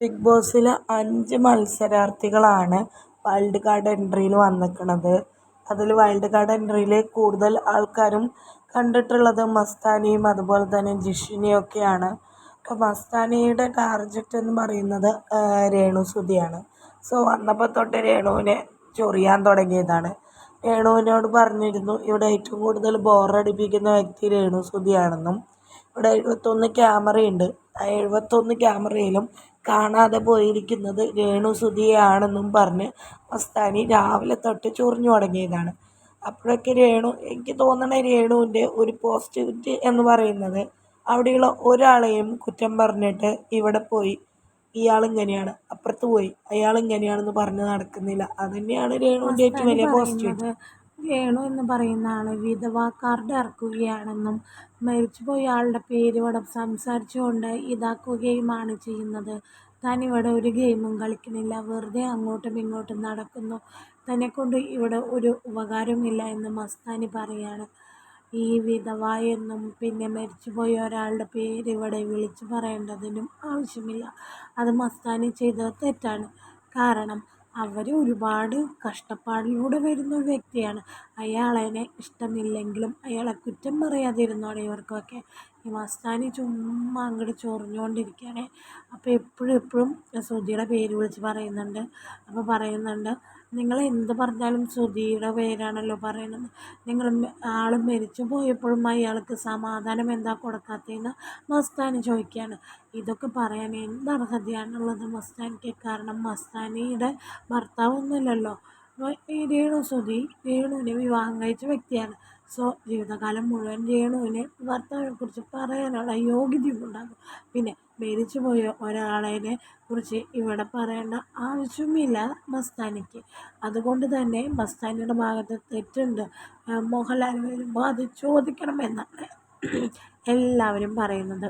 Big ബോസിൽ അഞ്ച് മത്സരാർത്ഥികളാണ് wild card എൻട്രിയിൽ വന്നിരിക്കുന്നത്. അതിൽ വൈൽഡ് കാർഡ് എൻട്രിയിൽ കൂടുതൽ ആൾക്കാരും കണ്ടിട്ടുള്ളത് മസ്താനിയും അതുപോലെ തന്നെ ജിഷിനെയും ഒക്കെയാണ്. അപ്പോൾ മസ്താനിയുടെ ടാർജറ്റ് എന്ന് പറയുന്നത് രേണു സുധിയാണ്. സോ വന്നപ്പോൾ തൊട്ട് രേണുവിനെ ചൊറിയാൻ തുടങ്ങിയതാണ്. രേണുവിനോട് പറഞ്ഞിരുന്നു ഇവിടെ ഏറ്റവും കൂടുതൽ ബോറടിപ്പിക്കുന്ന വ്യക്തി രേണുസുതിയാണെന്നും ഇവിടെ എഴുപത്തൊന്ന് ക്യാമറയുണ്ട് ആ എഴുപത്തൊന്ന് ക്യാമറയിലും കാണാതെ പോയിരിക്കുന്നത് രേണു സുധിയാണെന്നും പറഞ്ഞ് മസ്താനി രാവിലെ തൊട്ട് ചൊറിഞ്ഞു തുടങ്ങിയതാണ്. അപ്പോഴൊക്കെ രേണു എനിക്ക് തോന്നണ രേണുവിന്റെ ഒരു പോസിറ്റിവിറ്റി എന്ന് പറയുന്നത് അവിടെയുള്ള ഒരാളെയും കുറ്റം പറഞ്ഞിട്ട് ഇവിടെ പോയി. ഇയാൾ ഇങ്ങനെയാണ് അപ്പുറത്ത് പോയി. അയാൾ ഇങ്ങനെയാണെന്ന് പറഞ്ഞ് നടക്കുന്നില്ല. അത് തന്നെയാണ് രേണുവിന്റെ ഏറ്റവും വലിയ പോസിറ്റിവിറ്റി രേണു എന്ന് പറയുന്ന ആൾ വിധവ കാർഡ് ഇറക്കുകയാണെന്നും മരിച്ചുപോയ ആളുടെ പേര് ഇവിടെ സംസാരിച്ചുകൊണ്ട് ഇതാക്കുകയുമാണ് ചെയ്യുന്നത്. താൻ ഇവിടെ ഒരു ഗെയിമും കളിക്കുന്നില്ല. വെറുതെ അങ്ങോട്ടും ഇങ്ങോട്ടും നടക്കുന്നു. തന്നെക്കൊണ്ട് ഇവിടെ ഒരു ഉപകാരമില്ല എന്ന് മസ്താനി പറയാണ്. ഈ വിധവ എന്നും പിന്നെ മരിച്ചുപോയ ഒരാളുടെ പേര് ഇവിടെ വിളിച്ചു പറയേണ്ടതിനും ആവശ്യമില്ല. അത് മസ്താനി ചെയ്തത് തെറ്റാണ്. കാരണം അവർ ഒരുപാട് കഷ്ടപ്പാടിലൂടെ വരുന്ന ഒരു വ്യക്തിയാണ്. അയാളെ ഇഷ്ടമില്ലെങ്കിലും അയാളെ കുറ്റം പറയാതിരുന്നോടെ ഇവർക്കൊക്കെ ഈ മസ്താനി ചുമ്മാ അങ്ങോട്ട് ചൊറിഞ്ഞുകൊണ്ടിരിക്കുകയാണ് അപ്പോൾ എപ്പോഴും എപ്പോഴും ശ്രുതിയുടെ പേര് വിളിച്ച് പറയുന്നുണ്ട്. അപ്പോൾ പറയുന്നുണ്ട് നിങ്ങൾ എന്ത് പറഞ്ഞാലും ശ്രുതിയുടെ പേരാണല്ലോ പറയുന്നത്. നിങ്ങൾ ആൾ മരിച്ചു പോയപ്പോഴും അയാൾക്ക് സമാധാനം എന്താ കൊടുക്കാത്തതെന്ന് മസ്താനി ചോദിക്കുകയാണ് ഇതൊക്കെ പറയാൻ എന്ത് അർഹതയാണുള്ളത് മസ്താനിക്ക്? കാരണം മസ്താനിയുടെ ഭർത്താവൊന്നുമില്ലല്ലോ. ഈ രേണു സുധി രേണുവിനെ വിവാഹം കഴിച്ച വ്യക്തിയാണ്. സോ ജീവിതകാലം മുഴുവൻ രേണുവിന് ഭർത്താവിനെക്കുറിച്ച് പറയാനുള്ള യോഗ്യതയും ഉണ്ടാകും. പിന്നെ മരിച്ചു പോയ ഒരാളെ കുറിച്ച് ഇവിടെ പറയേണ്ട ആവശ്യമില്ല മസ്താനിക്ക് അതുകൊണ്ട് തന്നെ മസ്താനിയുടെ ഭാഗത്ത് തെറ്റുണ്ട്. മോഹൻലാൽ വരുമ്പോൾ അത് ചോദിക്കണമെന്നാണ് എല്ലാവരും പറയുന്നത്.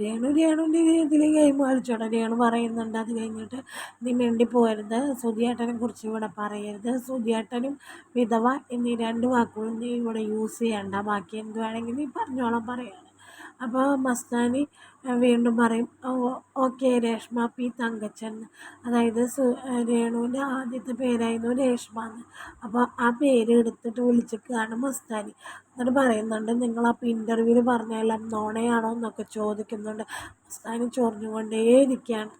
രേണു രേണുവിന്റെ ഇതിൽ ഗെയിം കളിച്ചോട്ടെ രേണു പറയുന്നുണ്ട് അത് കഴിഞ്ഞിട്ട് നീ മിണ്ടി പോകരുത് സുധിയേട്ടനെ കുറിച്ച് ഇവിടെ പറയരുത്. സുധിയേട്ടനും വിധവ എന്നീ രണ്ട് വാക്കുകളും നീ ഇവിടെ യൂസ് ചെയ്യണ്ട. ബാക്കി എന്ത് വേണമെങ്കിൽ നീ പറഞ്ഞോളാം പറയാണ് അപ്പോൾ മസ്താനി വീണ്ടും പറയും ഓക്കെ രേഷ്മ പി തങ്കച്ചൻ. അതായത് രേണുവിന്റെ ആദ്യത്തെ പേരായിരുന്നു രേഷ്മ എന്ന്. അപ്പോൾ ആ പേര് എടുത്തിട്ട് വിളിച്ചിട്ടാണ് മസ്താനി. എന്നിട്ട് പറയുന്നുണ്ട് നിങ്ങൾ അപ്പോൾ ഇന്റർവ്യൂവിൽ പറഞ്ഞതെല്ലാം നോണയാണോ? എന്നൊക്കെ ചോദിക്കുന്നുണ്ട്. മസ്താനി ചൊറിഞ്ഞുകൊണ്ടേയിരിക്കുകയാണ്.